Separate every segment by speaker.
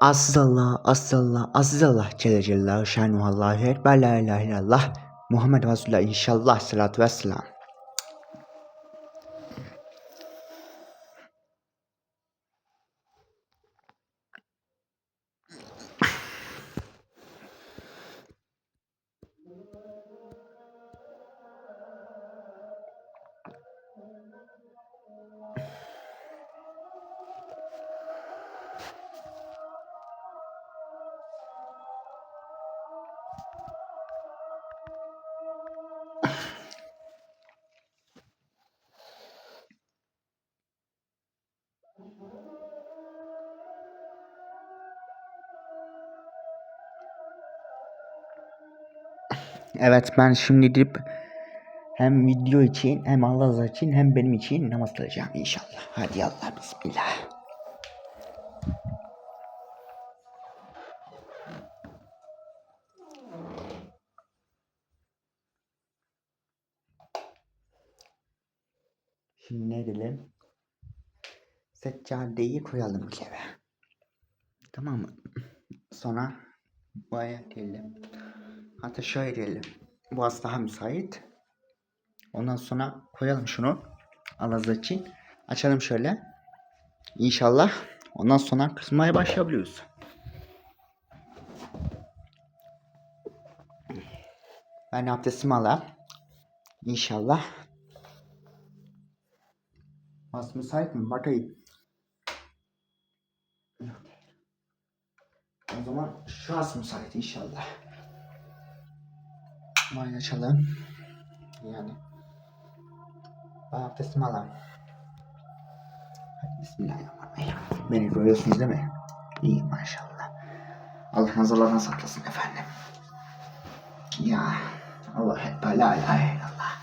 Speaker 1: Aziz Allah, aziz Allah, aziz Allah Celle Celaluhu Şanuhu Allahu Ekber, La ilahe illallah, Muhammed Resulullah inşallah, salatu vesselam. Evet ben şimdi gidip hem video için hem Allah için hem benim için namaz kılacağım inşallah. Hadi Allah bismillah. Şimdi ne edelim? Seccadeyi koyalım kere. Tamam mı? Sonra bu ayak diyelim. Hatta şöyle diyelim. Bu az daha müsait. Ondan sonra koyalım şunu. Alazı için. Açalım şöyle. İnşallah. Ondan sonra kısmaya başlayabiliyoruz. Ben abdestimi alayım. İnşallah. Az müsait mi? Bakayım. O zaman şu az müsait inşallah. Mayın açalım. Yani. Ben abdestimi alayım. Hadi Bismillahirrahmanirrahim. Beni görüyorsunuz değil mi? İyi maşallah. Allah nazarlardan saklasın efendim. Ya Allah Ekber la ilahe illallah.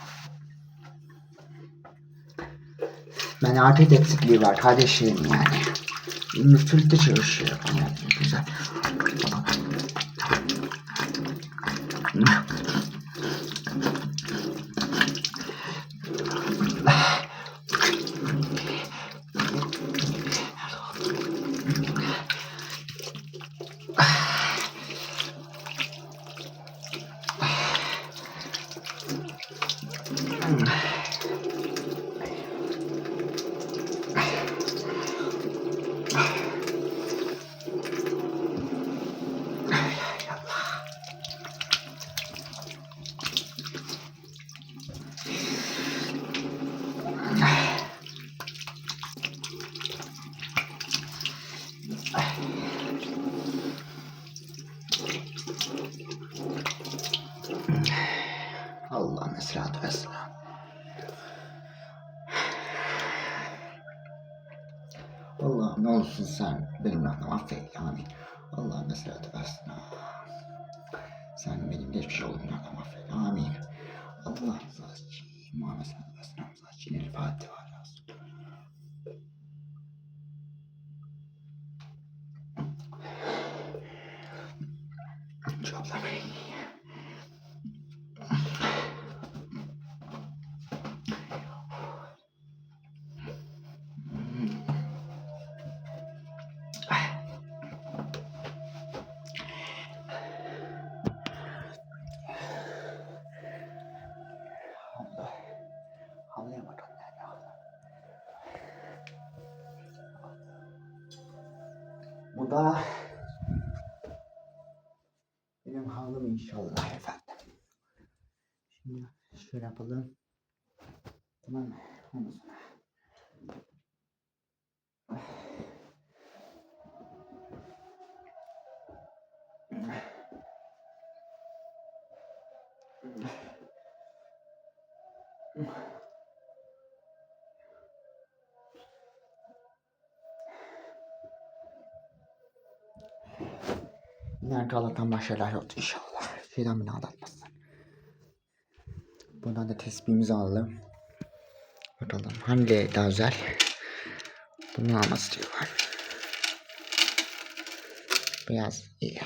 Speaker 1: Menatet eksikliği var kardeşlerim yani. Müftülükte çalışıyor. Güzel. Allah'ın esratu vesselam. Allah'ım ne olursun sen benim anlam affet amin. Allah'ın esratu vesselam. Sen benim geçmiş olduğum anlam affet amin. Allah rızası için Muhammed sallallahu aleyhi ve sellem rızası için El Fatiha yazsın. Çoklamayın. Bu da benim halım inşallah efendim. Şimdi şöyle yapalım. Tamam mı? Ondan. Nerede Allah'tan başarılar oldu inşallah. Şeyden beni aldatmasın. Buradan da tespihimizi alalım. Bakalım hangi daha güzel. Bunu alması diyorlar. Beyaz iyi.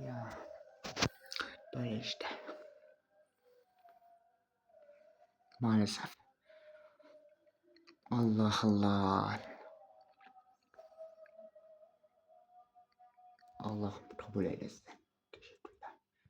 Speaker 1: Yeah. Böyle işte. Maalesef. Allah Allah. Allah kabul eylesin.